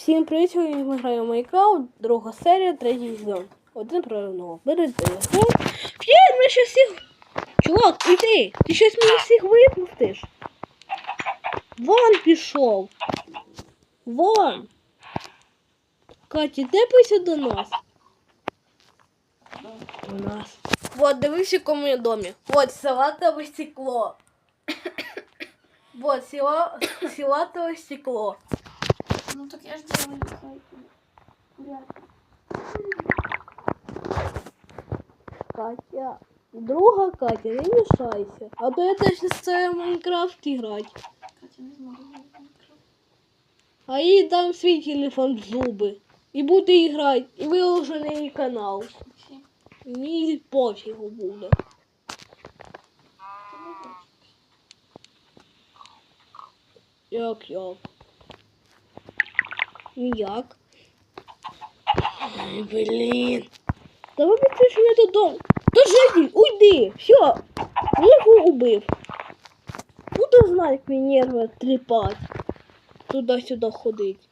Всім привіт, сьогодні ми граємо в Майнкрафт, друга серія, третій сезон. Один про одного. Бере телефон. Фєр, ми ще всіх. Чувак, іди, ти щось мені всіх випустиш. Вон пішов. Вон. Катя, де пися до нас? У нас. Вот, дивись, в якому я домі. Вот, салатове стекло. Вот, сила... салатове стекло. Так я ж делаю. Катя. Друга Катя, не мішайся. А то я теж не це в Майнкрафт грати. Катя не грати в Майнкрафт. А їй дам свій телефон в зуби. І буде грати. І виложу на її канал. Мені пофігу буде. Як як? Ніяк. Ай, блін. Давай пішлиш мене додому. Та житель, уйди. Все. Я його убив. Буду знати, як мені нерви тріпати. Туди-сюди ходить.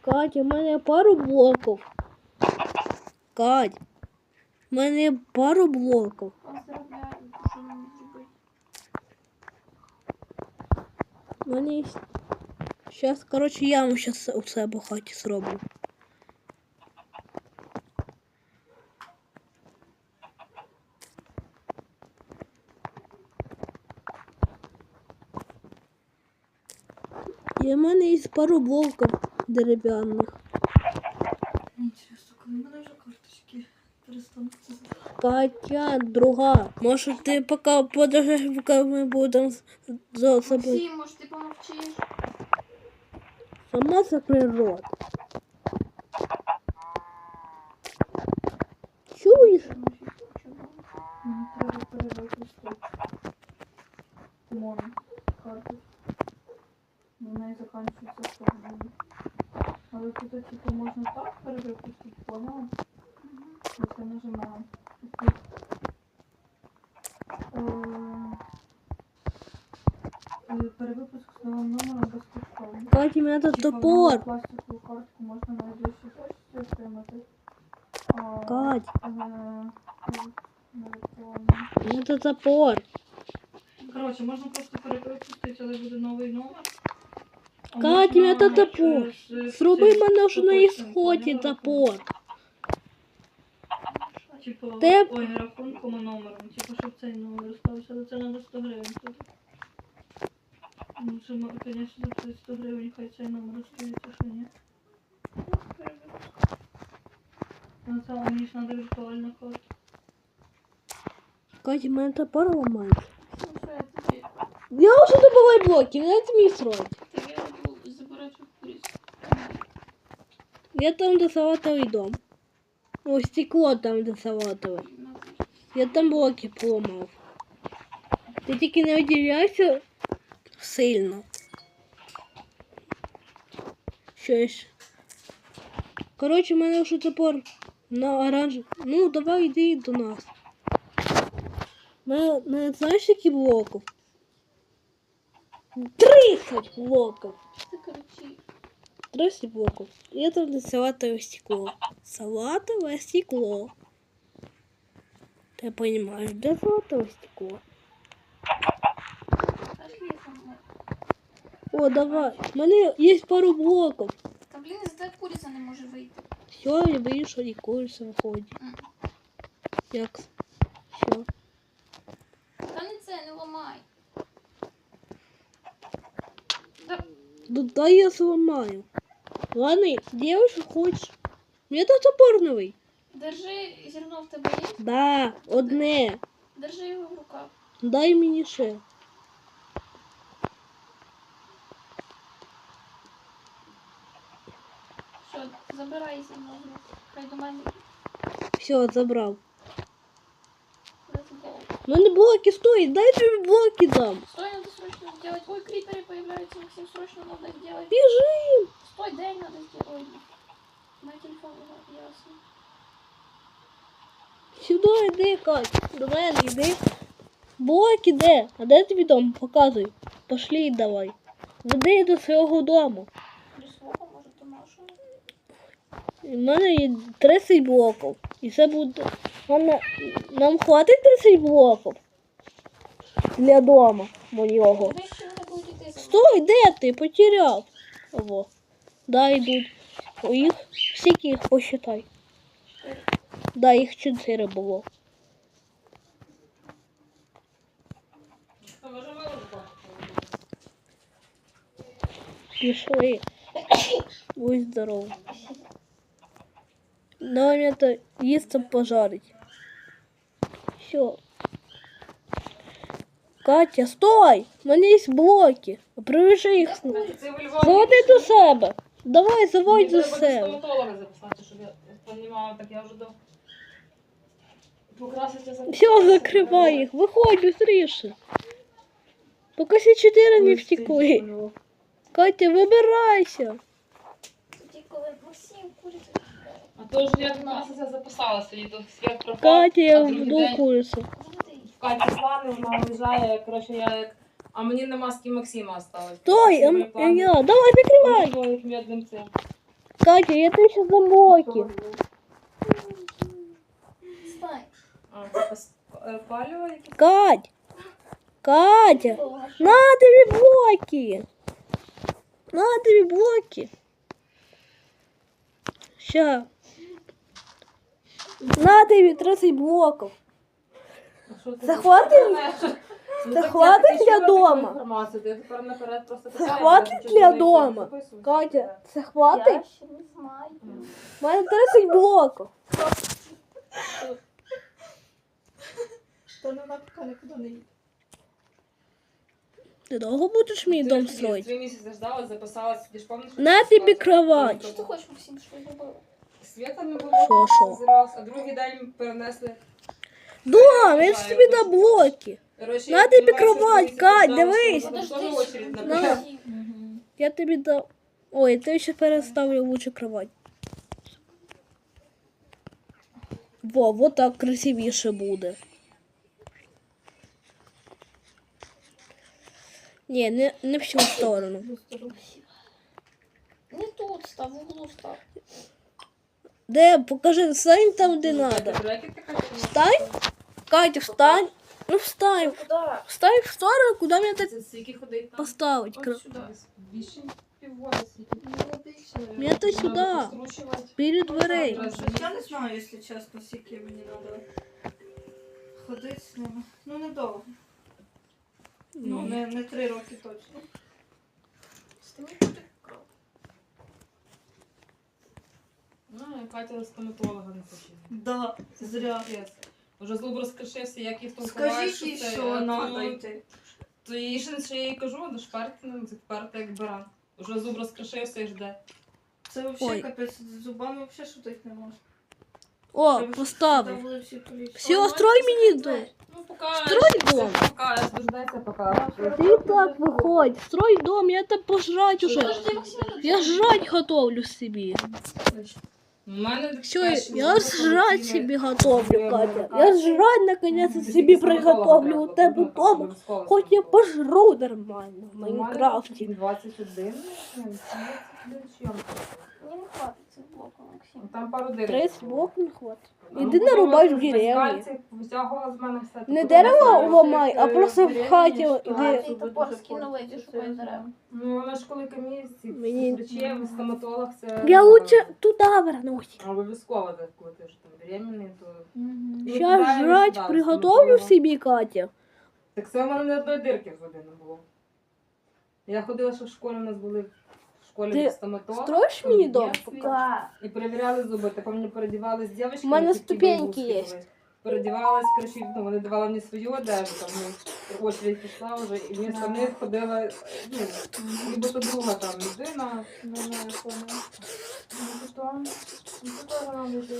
Катя, в мене пару блоків. Кать, в мене пару блоків. Поздравляю, що не зробити. У мене є. Сейчас, короче, я вам сейчас у себе в хаті зроблю. І в мене є пару блоків дерев'яних. Інтересно, коли мене вже карточки перестануть Катя, друга. Може ти поки подождеш, поки ми будемо за собою. Максим, може ти? Сама закрий рот. можна найближчі почті отримати. А, Кать. е, на електронну. Мене тут топор. Коротше, можна просто перепустити, але буде новий номер. А Катя, можна мене топор. через, е, Зроби цей мене вже на поточний, ісході поняла? топор. Типу, Те- ой, не рахунком, а номером. Типу, щоб цей номер стався, але це треба 100 гривень тут. Ну, це, м- звісно, за цей 100 гривень хай цей номер остається, що ні. Ну, це мені ж треба віртуальна карта. Катя, мене топор ламається. Ну, що я тобі? Я вже добуваю блоки, не це мій срок. Так я буду забирати курицю. Я там, де салатовий дом. О, стекло там, де салатове. Я там блоки поламав. Ти тільки не виділяйся сильно. Що ж. Коротше, в мене вже топор на оранж. Ну, давай йди до нас. Мене, мене знаєш, скільки блоків? 30 блоків. Ти коротше. 30 блоков. И это для салатовое стекло. Салатовое стекло. Ты понимаешь, для салатового стекло. Пошли со мною. О, давай. У мене є пару блоків. Та блін, з де куриця не може вийти. Все, я вийшов і куриця виходить. М. Як? Все. Та не це, не ламай. Ну дай я зламаю. Ладно, делай, що хочеш. Мені тут топор новий. держи, зерно в тебе є? Да, одне. Держи його в руках. Дай мені ще. Все, забирай зерно з рук. Хай до мене. Все, забрав. Let's go. У мене блоки стоять, дай тобі блоки дам. Стой, надо срочно сделать. Ой, криперы появляются, Максим, срочно надо сделать. Біжим. Стой, дай надо сделать. Ой, мой телефон, ясно. Сюди йди, Кать. До мене йди. Блоки де? А де тобі дом? Показуй. Пошлі давай. Веди до свого дому. До свого, може, до нашого. У мене є 30 блоків. І це буде. Мене... Нам хватить 30 блоків для дому моєго. Стой, де ти? Потеряв. Ого. Да, йдуть. Їх, скільки їх посчитай. Да, їх 4 було. Пішли. Будь здоров. Давай мне это яйцо пожарить. Все. Катя, стой! У мене є блоки. Привяжи їх. Львові. Заводи до себе. Давай, заводь Мені до треба до себе. стоматолога записати, щоб я розуміла, так я вже до... Покрасити за... Все, закривай їх. Виходь быстріше. Поки всі чотири не втекли. Катя, вибирайся. Коли Максим курить. А то ж я покраситься записалася, і то свят пропав. Катя, я а другий вду день курицю. В Каті плани, вона виїжджає, коротше, я як... А мені нема з ким Максима осталось. Стой, Всі мої ем, плани. я, давай закривай. Ой, медним цим. Катя, я тобі ще за блоки. Знай. А, пос- е, паліво якесь? Кать. Катя. На тобі блоки. На тобі блоки. Ща. На тобі 30 блоків. Ти Це хватить? Ну, Це хватить для дома? Це хватить для дома? Катя, це Я хватить? ще не знаю. У мене 30 блоків. Та не поки нікуди не їде. Ти довго будеш мій дом строїти? Три місяці ждала, записалась, ти ж пам'ятаєш? На тобі кровать. Що ти хочеш, Максим, що я робила? Свята не було, що? зразу, а другий день перенесли. Дом, я ж тобі дам блоки. Коротше, На я тобі що кровать, Кать, ждала, дивись. що теж очередь на На. Я тобі дам. Ой, ти ще переставлю лучше кровать. Во, вот так красивіше буде. Ні, не, не в цю сторону. Не тут став, в углу став. Де? Покажи, стань там, де Ти надо. Встань. Катя, встань. Ну встань. Куди? Встань в сторону, куда мне так поставить. Мне то Треба сюда, перед дверей. Я не знаю, якщо чесно, скільки мені треба ходити з ними. Ну, недовго. Ну, не, не три роки точно. Ну, і Катя до стоматолога не хоче. Да, зря. Капець. Уже зуб розкришився, як їх там Скажіть їй, це, що треба йти. То їй ще що я їй кажу, до шперти, ну, це вперта як баран. Уже зуб розкришився і жде. Це Ой. взагалі капець, з зубами взагалі шутити не можна. О, Треба, поставив. були всі поліпшені. Все, строй мені дом. Ну, поки... Строй дом. Поки. Ты так выходь, строй дом, я там пожрать уже. Я жрать готовлю себе. У мене Все, я жрать себе готовлю, Катя. Я жрать наконец себе приготовлю у тебе дома. Хоть я пожру нормально в Майнкрафте. 21. Ні, 21 чи як? Мені не хватить цих блоків, Максим. Там пару дирок. 30 блок не хватит. Ну, Іди нарубай в деревні. Витягувала з мене все. Не Тобто, дерево ламай, а просто в хаті. А, ти топор дуже йди шукай дерева. Ну, вона ж коли Мені- врачів, стоматолог, це... Я лучше туда вернусь. Обов'язково, так, коли ти вже там беременний, то... Сейчас жрать приготовлю себе, Катя. Так само в мене не одної дирки в зубі не було. Я ходила, що в школі у нас були школі Ти був стоматолог. строїш мені дом? Я свій- Да. І перевіряли зуби. Ти пам'ятаю, передівались з. У мене ступеньки є. Передівалась, коротше, ну, вони давали мені свою одежу, там, ну, очередь пішла вже, і мені них ходила, ну, нібито друга там людина. Не знаю, що вона. Ну, потім, ну, потім вона буде.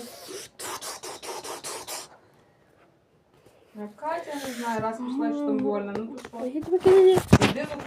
А Катя, не знаю, раз пішла, що там больно, ну то що? Я тебе кидаю.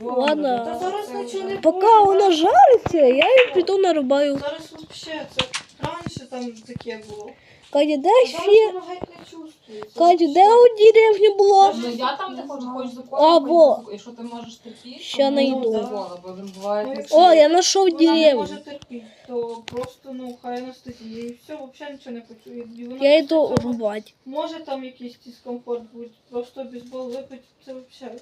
Ладно. Зараз нічого не Пока буде. воно жариться, я її піду нарубаю. Зараз взагалі це раніше там таке було. Катя, А дай зараз ще. воно геть не чувствує. Катя, де у деревні було? Ну я там не хоч за Або- коло, якщо ти можеш терпіти, Ще то найду. за коло, бо він буває. Ну, такі- О, я знайшов Вона не деревню. може терпіти, то просто ну хай анестезія і все, взагалі нічого не почує. І вона Я після йду цього рубати. Може там якийсь дискомфорт бути, просто бейсбол випити, це взагалі.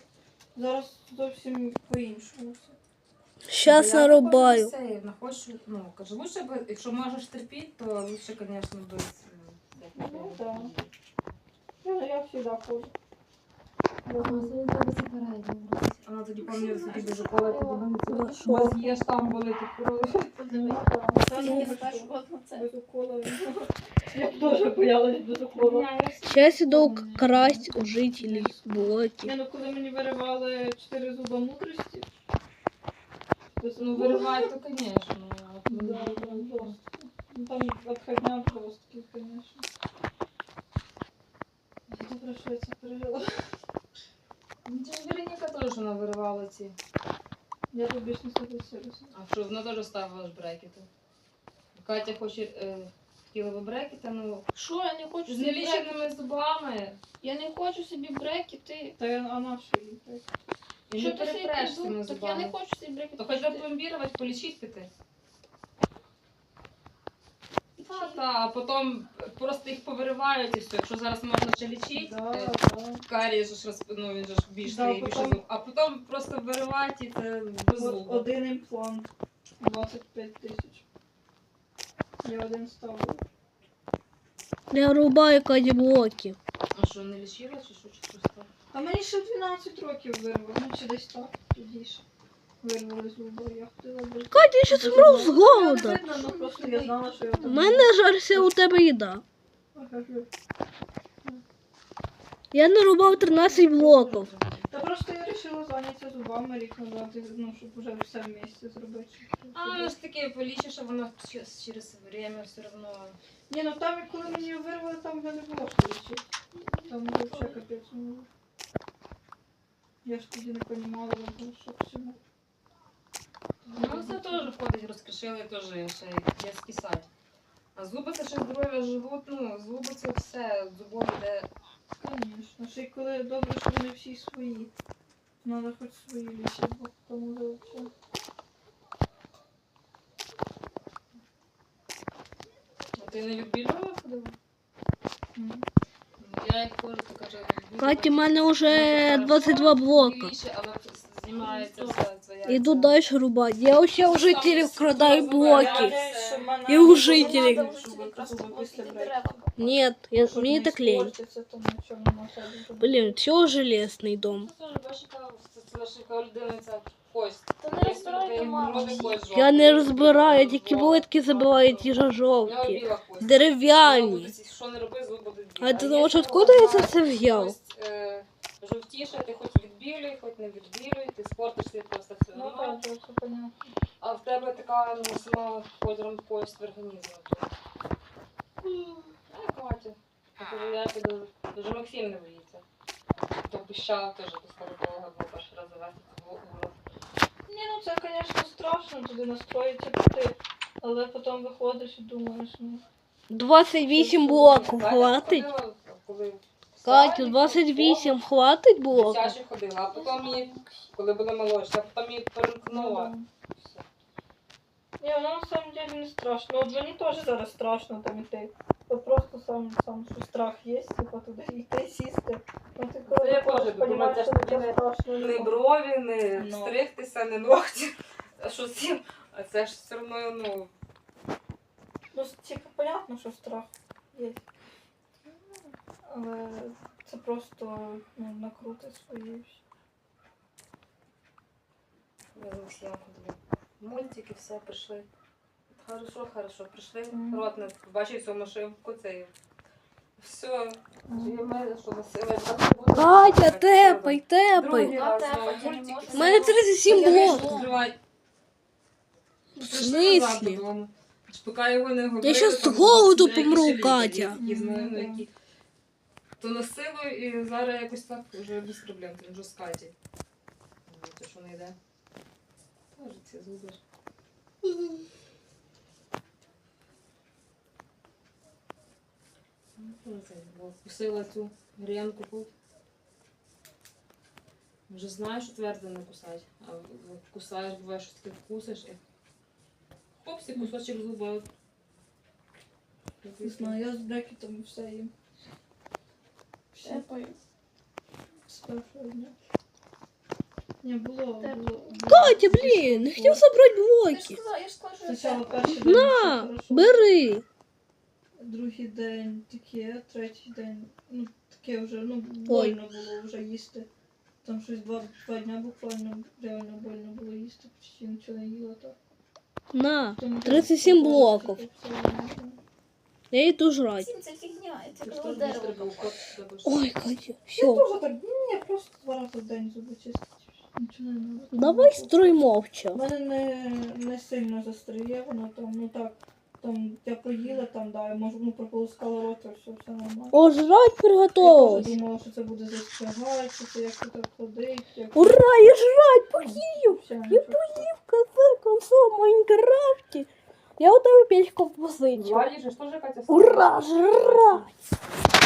Зараз зовсім по-іншому все. Щас Я нарубаю. я хочу, ну, кажу, лучше, би, якщо можеш терпіти, то лучше, звісно, без... е, Ну, так. да. Я, я завжди ходжу. Вона тоді пам'ятає, тоді без укола Ну, подивилися. що? У вас є там не без укола. Я теж боялась без укола. Сейчас иду красть у жителей блоки. Ні, ну коли мені виривали чотири зуба мудрості, то Ну, то, звісно. ну, да, жорстко. Ну там отходня жорсткі, звісно. Добре, що я це пережила. Ну, це ж Вероніка теж вона виривала ці. Я тут більш не согласилася. А що, вона теж ставила ж брекети. Катя хоче, е, хотіла би брекети, ну, Що, я не хочу з собі брекети. неліченими зубами. Я не хочу собі брекети. Та я а на що їй так? І Що ти собі перепреш цими придумав? Так я не зубами. хочу собі брекети. То хоч запломбірувати, полічити піти. Та, та, а потім просто їх повиривають і все. Якщо зараз можна ще лічити, Да, е, да. карі ж розп... ну, він же ж більш Да, стає, більше зуб. А потім просто виривати і це без От зубу. один імплант 25 тисяч. Я один ставлю. Я рубаю Каді блоки. А що, не лічила чи що, чи просто? А мені ще 12 років вирвали, ну чи десь так, тоді. Вирвали зуби, я хотіла би. Катя, я щас вмру з голода. ну що У мене жарся у тебе їда. Я нарубав 13 блоків. Та просто я вирішила зайнятися зубами рік назад, ну, щоб вже все в місці зробити. А, ну ж таки, полічиш, а воно через, через время все одно. Ні, ну там, коли мені вирвали, там вже не було що лічити. Там вже взагалі капець не було. Я ж тоді не розуміла, що к чому. Ну, це теж входить, розкришили, теж ще є скисать. А зуби це ще здоров'я живуть, ну, зуби це все, зубов іде. Звісно. Ще й коли добре, що вони всі свої. Надо хоч свої лічити, бо тому вже. А ти не відбілювала ходила? М. Я як теж то каже. Катя, в мене вже 22 блока. Але знімається все це. як Іду це. далі рубати. Я ще у жителів вкрадаю Я блоки. надіюсь, що в мене І у буде жителів. багато зубів, зуби після брекету. Нет, я, Щоб мені не так лень. іспортиться, то нічого не може бути. Блін, все железний дом. Це теж ваша кава, це- це ваша кава людина, це кость. Та не Є розбирайте людей, маму. вроде кость Я не жовта, розбираю, жовта, тільки жовта, блитки забиваю ті ж У нього жовті. біла кость. Дерев'яні. Зуби, Що не роби, зуби будуть А білі. ти є думаєш, ще откуда я це одна все взяв? кость, е, Жовтіша, ти хоч відбілюй, хоч не відбілюй, ти спортиш ти просто все Ну одно. так, це понятно. А в тебе така ну, сама кольором кость в організмі. А Катя. Я кажу, я піду. Дуже Максим не боїться. То пищав теж до стоматолога було перший раз завести в урок. Ні, ну це, звісно, страшно туди настроїться піти. Але потім виходиш і думаєш, ну. 28 блоків хватить? коли Катю, садик, 28 хватить блоків? Дитячі ходила, а потім її, коли була молодша, а потім її перемкнула. Ні, воно на самом деле не страшно. От мені теж зараз страшно там іти. От просто сам, сам що страх є, типу туди йти, сісти. Ну ти коли я теж думаю, це що ж тобі не- страшно. Не брові, не Ну. стригтися, не ногті. А що сім? А це ж все одно, ну, Ну, типу, понятно, що страх є. Але це просто ну, накрути свої. і все. ми з Максимом ходили. Мультики, все, прийшли. Хорошо, хорошо, прийшли. Мгм. Рот не бачив цю машинку, цей. Все. Я мене що носила. Катя, тепай, тепай. Я. У мене 37 Я вийшла блоків. відкривати. В смислі? додому. Аж Поки його не говорили, щас з голоду помру, Катя. є, які знаю, ну, Мгм. які. То носило і зараз якось так вже без проблем, він вже скатить. Те, що не йде. Теж ці зуби. ж. Ну, це, цю гренку тут. Вже знаєш, що твердо не кусать. А кусаєш, буває, що таке вкусиш і. Хопсі, кусочок зуба. Знаю, я з брекетом все їм. Все пою. з першого дня. Не було, було. Катя, блін, не хотів забрати Я ж блоки. сказала, я ж сказала, що я Спочатку перший день На, хорошо. бери. Другий день таке, третій день, ну таке вже, ну, больно було вже їсти. Там щось два, два дня буквально реально больно було їсти, почти нічого не їла так. На, Тому 37 я блоків. Я йду жрать. Всім це фігня, і коли теж дерево уход. Ой, Катя, Я все. теж так, ні, просто два рази в день зуби чистити. Нічого не надо. Давай строй мовча. У мене не, не сильно застріє, воно там, ну так, там я поїла, там, да, я можу, ну, прополоскала рот, все, все нормально. О, жрать Я теж думала, що це буде застрягати, що це як це так ходить, як Ура, я жрать поїв. Все, Я нічого. поїв в конце концов в Майнкрафті. Я у тебе печку позичу. Владі же ж теж Катя Ура, жрать.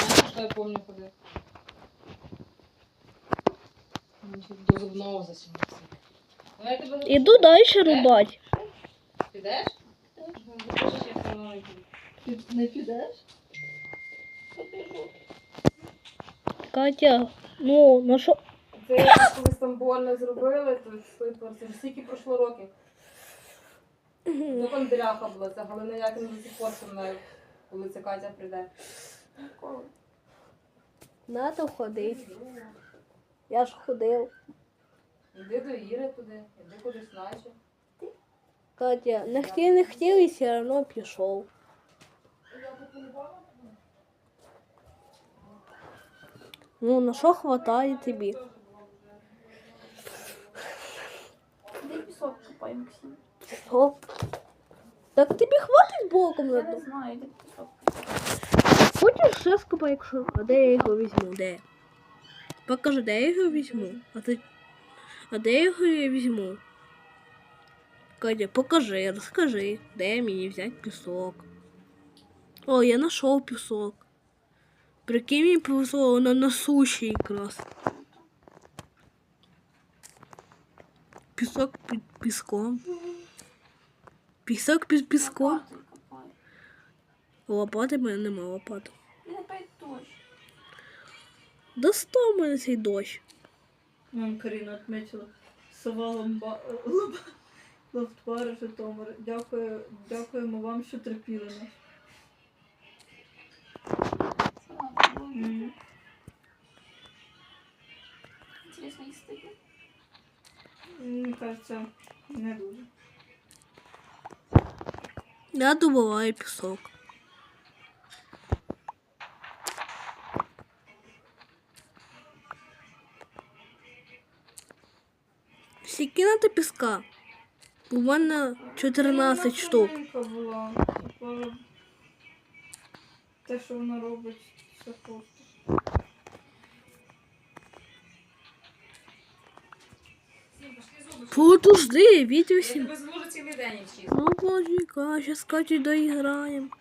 Знаєш, що я помню? Значить, До зубного засімався. Ну, я тебе Іду далі. Підеш? Ну, покажи, як воно йде. Ти не підеш? Катя, ну, на що? Це якось колись там больно зробили, то скільки пройшло років. То бандеряха була, це Галина Якина до сих пор зі мною, коли ця Катя прийде. Ніколи. Надо ходить. Я ж ходив. Іди до Іри туди, іди кудись наче. Катя, не хотів, не хотів і все одно пішов. Ну, на що хватає тобі? Де пісок копай, Максим? Що? Так тобі хватить боком Я на не то? знаю, де пісок. Хочеш ще скопай, якщо. А де я його візьму? Де? Покажи, де я його візьму. А ти. А де його я візьму? Катя, покажи, розкажи, де мені взяти пісок. О, я знайшов пісок. Прикинь, мені повезло, воно на суші якраз. Пісок під піском. Пісок під піском. Лопати в мене нема опять дощ. Достав мене цей дощ. Мам Каріна відмітила. Сова лоб- Лофтбар Житомир. Дякую, дякуємо вам, що терпіли нас. Це надо було. М. Інтересно, їсти є? Мені кажеться, не дуже. Я добываю песок. Всяки надо песка. Буквально 14 штук. Була. Те, типа, що вона робить, все просто. не чисто. Ну, подожди-ка, сейчас Катя, доиграем.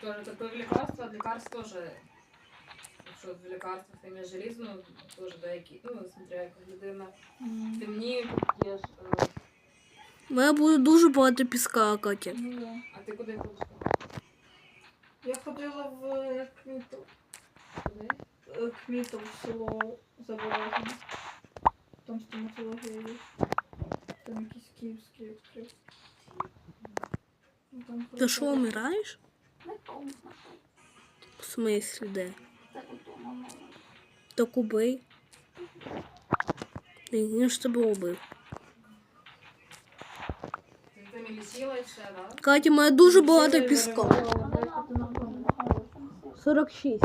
Тоже такое лекарство, лекарств тоже, якщо в лекарствах ти маєш різну, теж ну, смотря как людина темніє, п'єш. е, Бо я буду дуже багато піска, Катя. Ну, да. А ти куди хочеш? Я ходила в э, як він? Е, Кмітов село Заборожне. Там стоматологія є. Там якісь київські відкрив. Ну, там Ти що, вмираєш? Не помню. В смислі, де? Так удома мало. Так убий. Він ж тебе убив. Ти там і і все, да? Катя, мене дуже багато допомагало. 46.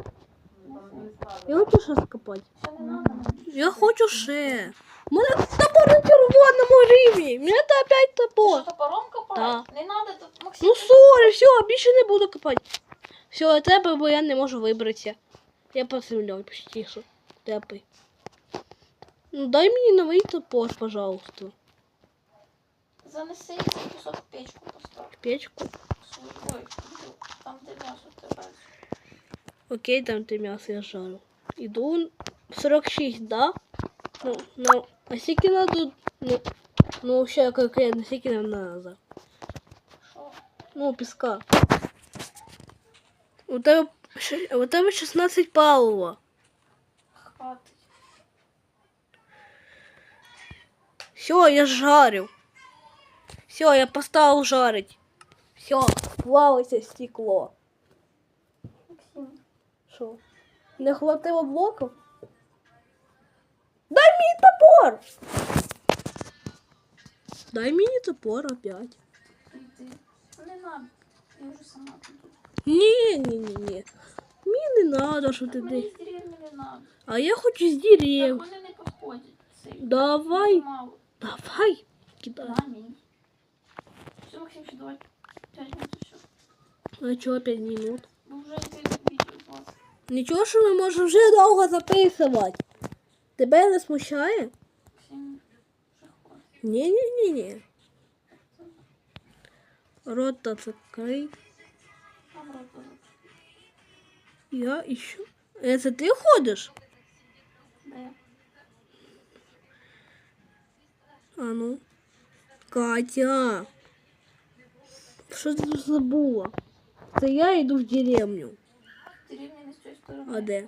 Я хочу ще скопати. Ще не надо нам. Я хочу ще. У мене топор на червоному рівні. Мене то опять Ти топор. що, топором копати? Не надо, тут Максим. Ну сорі, все, більше не буду копати. Все, тебе, бо я не можу вибратися. Я постріляю почти що. Тепай. Ну дай мені новий топор, пожалуйста. Занеси цей кусок в печку постав. Печку. Свою- Ой, ну, там де м'ясо тебе. Окей, там ти м'ясо я жару. Іду 46, да? Ну, ну, а скільки надо, ну, ну, ще конкретно, скільки нам надо? Що? Ну, піска. У тебе, ще- у тебе 16 палива. Хватить. Все, я жарю. Все, я поставил жарить. Все, плавайте стекло. Максим, Що? Не хватило блоків? Дай мені топор! Дай мені топор опять. йди. Не надо. Я вже сама піду. Ні, ні, ні, ні. Мені не надо, що ти Мені десь. з деревні не надо. А я хочу з Так дерев. вони не підходять. Цей. Давай, Мало. давай. Кидай. На мені. Все, Максим, ще давай. П'ять минут ще. А чого 5 минут? Нічого, що ми можемо вже довго записувати. Тебе не смущає? Максим, вже хватить. Ні, ні, ні, ні. Рота закрий. А в рот беруть. Я іщу. Е, Це ти ходиш? Де? А ну. Катя. Що ти тут забула? Це я йду в деревню. Деревня не з цієї сторони. А де?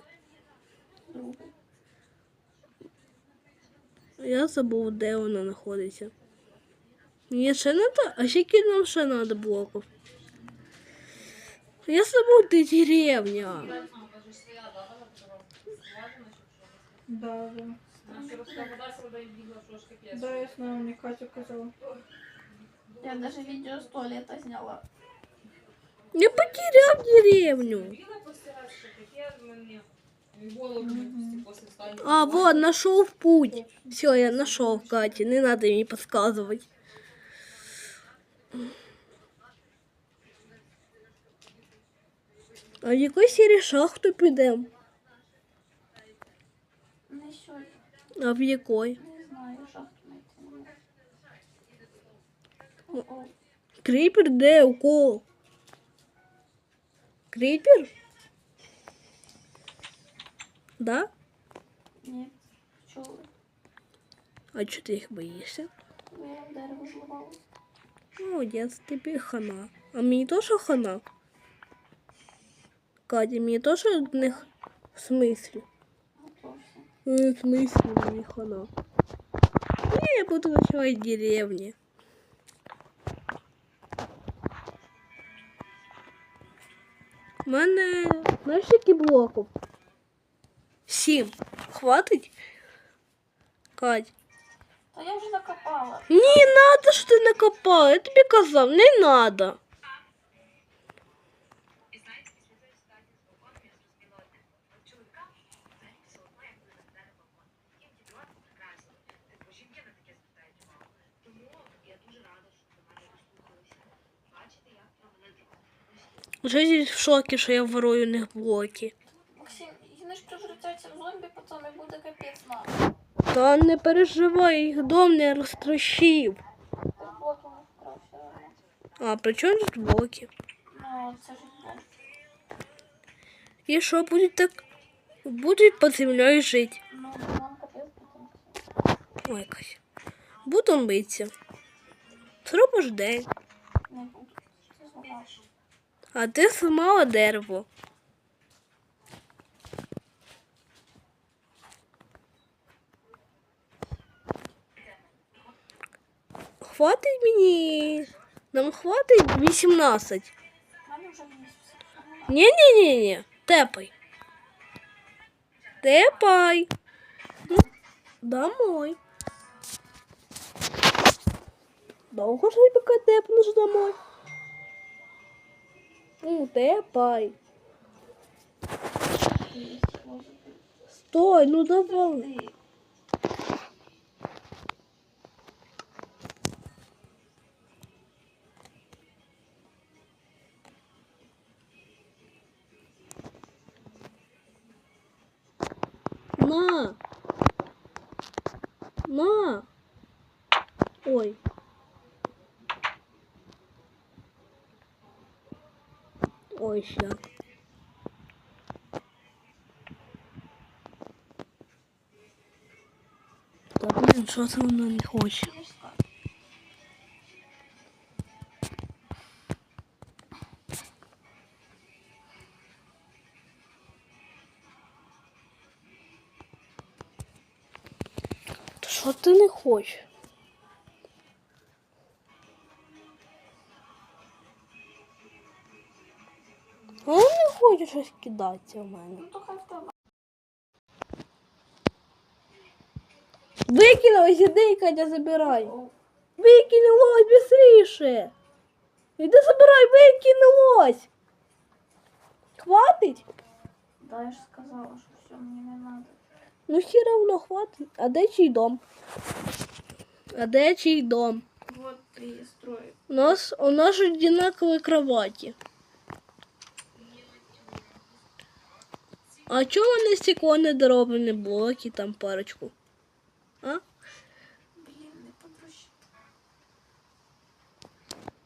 Другу. Я забув, де вона знаходиться. Мені ще надо? А скільки нам ще треба блоків? Я забув, де деревня. Да, да. Да, я знаю, мені Катя казала. Я даже відео з туалета зняла. Потеряв деревню. Не після стані. А, вот, нашел путь. Все, я нашел, Катя, не надо мне подсказывать. А в якої серії шахту підемо? Не. А в якої? Не знаю, шахту не Кріпер де у кого? Кріпер? Да? ні, чули. А чого ти їх боїшся? Бо я в дерево зливала. Молодець, тобі хана. А мені теж хана. Катя, мені теж від них в смислі? Готовся. Ну, в смысле не хана? Не, я буду ночевать в деревне. У мене, знаєш, які блоків? Сім. Хватить? Кать. Та я вже накопала. Не надо, що ти накопала. Я тобі казав, не надо. Вже зі в шокі, що я ворую у них блоки. Максим, вони ж превратяться в зомбі, потім і буде капець нам. Та не переживай, їх дом не розтрощив. Блоки не вкрав. А, при чому тут блоки? Ну, це ж. І що будуть так? Будуть під землею жити. Ну, нам капець потім. Ой, Кась. Будемо битися. Зробиш день. Не буду. Це. А ти зламала дерево. Хватить мені. Нам хватить 18. У мене вже місяць. Ні-ні-ні-ні. Тепай. Тепай. Ну, Домой. Довго ж поки тепнеш домой? Ну, тепай. Стой, ну давай. Як. Та блін, що це вона не хоче? Що ти не хочеш? Не щось кидатися в мене. Ну в тебе. Викинулась, іди, Катя, забирай. Викинулось быстріше. Іди забирай, викинулось. Хватить? Да, я ж сказала, що все, мені не треба. Ну все равно хватить. А де чий дом? А де чий дом? Вот пристрой. У нас, у нас одинаковые кровати. А чого вони стекло не дороблені блоки, там парочку? А? Блін, не подрощ.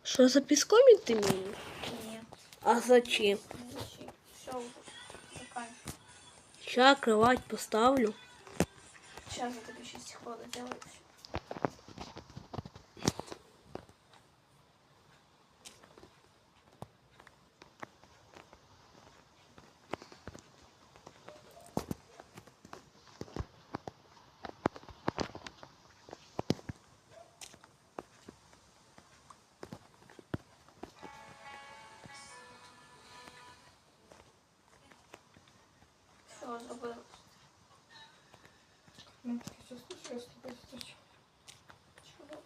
Що за піском іти мені? Ні, А зачем? не зачем. Все, заканчивай. Ща кровать поставлю. Сейчас я тобі ще стекло доделаю. Все, зробила. Ну, таке чувство, що я з тобою зустрічу. Чого?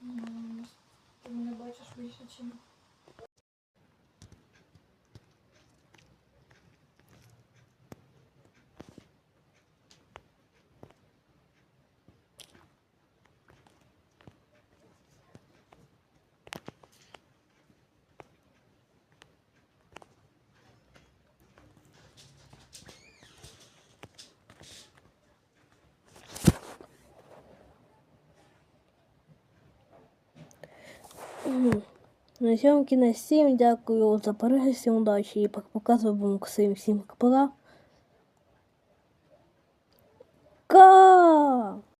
Ну, Ти мене бачиш більше, чим На цьому кінець всім дякую за перегляд, всім удачі і показую вам всім всім пока.